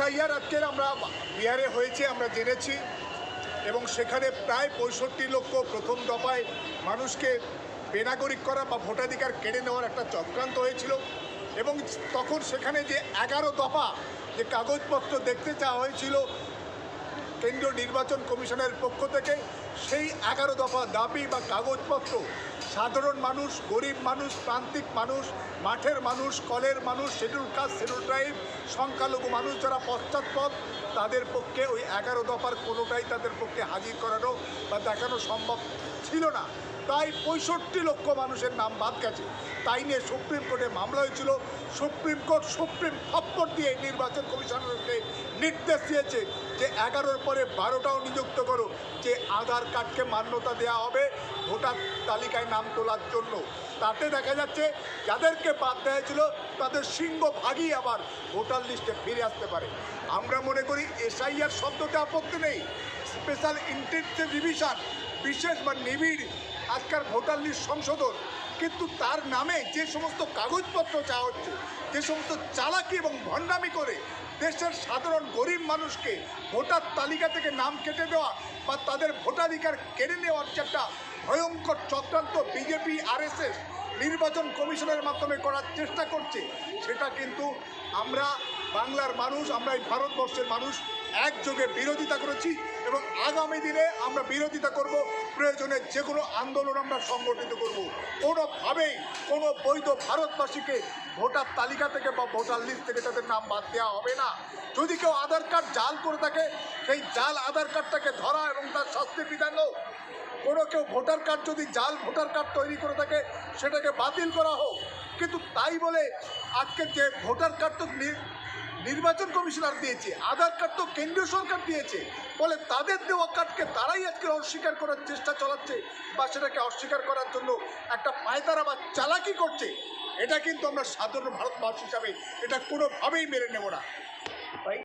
SIR আজকের আমরা বিহারে হয়েছে, আমরা জেনেছি। এবং সেখানে প্রায় পঁয়ষট্টি লক্ষ প্রথম দফায় মানুষকে বেনাগরিক করা বা ভোটাধিকার কেড়ে নেওয়ার একটা চক্রান্ত হয়েছিল। এবং তখন সেখানে যে এগারো দফা যে কাগজপত্র দেখতে চাওয়া হয়েছিল কেন্দ্রীয় নির্বাচন কমিশনের পক্ষ থেকে সেই এগারো দফা দাবি বা কাগজপত্র, সাধারণ মানুষ, গরিব মানুষ, প্রান্তিক মানুষ, মাঠের মানুষ, কলের মানুষ শিডিউল কাস্ট শিডিউল ট্রাইব সংখ্যালঘু মানুষ যারা পশ্চাৎপদ, তাদের পক্ষে ওই এগারো দফার কোনোটাই তাদের পক্ষে হাজির করানো বা দেখানো সম্ভব ছিল না। তাই পঁয়ষট্টি লক্ষ মানুষের নাম বাদ গেছে। তাই নিয়ে সুপ্রিম কোর্টে মামলা হয়েছিল। সুপ্রিম কোর্ট সুপ্রিম থপ্পর দিয়ে নির্বাচন কমিশনারকে নির্দেশ দিয়েছে। যে এগারোর পরে বারোটাও নিযুক্ত করো যে আধার কার্ডকে মান্যতা দেওয়া হবে, ভোটার তালিকায় নাম তোলার জন্য। তাতে দেখা যাচ্ছে, যাদেরকে বাদ দেওয়া ছিল, তাদের সিংহ ভাগই আবার ভোটার লিস্টে ফিরে আসতে পারে। আমরা মনে করি, এসআইআর শব্দটা আপত্তি নেই। স্পেশাল ইন্টেন্সিভ রিভিশন, বিশেষ বা নিবিড় আজকাল ভোটার লিস্ট সংশোধন। কিন্তু তার নামে যে সমস্ত কাগজপত্র চাওয়া হচ্ছে, যে সমস্ত চালাকি এবং ভণ্ডামি করে দেশের সাধারণ গরিব মানুষকে ভোটার তালিকা থেকে নাম কেটে দেওয়া বা তাদের ভোটাধিকার কেড়ে নেওয়ার যে একটা ভয়ঙ্কর চক্রান্ত বিজেপি, আরএসএস নির্বাচন কমিশনের মাধ্যমে করার চেষ্টা করছে, সেটা কিন্তু আমরা বাংলার মানুষ, আমরা এই ভারতবর্ষের মানুষ একযোগে বিরোধিতা করেছি। এবং আগামী দিনে আমরা বিরোধিতা করব, প্রয়োজনে যে কোনো আন্দোলন আমরা সংগঠিত করব। কোনোভাবেই কোনো বৈধ ভারতবাসীকে ভোটার তালিকা থেকে বা ভোটার লিস্ট থেকে তাদের নাম বাদ দেওয়া হবে না। যদি কেউ আধার কার্ড জাল করে থাকে, সেই জাল আধার কার্ডটাকে ধরা এবং তার শাস্তির বিধান হোক। কোনো কেউ ভোটার কার্ড যদি জাল ভোটার কার্ড তৈরি করে থাকে, সেটাকে বাতিল করা হোক। কিন্তু তাই বলে আজকে যে ভোটার কার্ড তো নির্বাচন কমিশনার দিয়েছে, আধার কার্ড তো কেন্দ্রীয় সরকার দিয়েছে, বলে তাদের দেওয়া কার্ডকে তারাই আজকে অস্বীকার করার চেষ্টা চালাচ্ছে বা সেটাকে অস্বীকার করার জন্য একটা পায়তারা বা চালাকি করছে। এটা কিন্তু আমরা সাধারণ ভারতবাসী হিসাবে এটা কোনোভাবেই মেনে নেব না।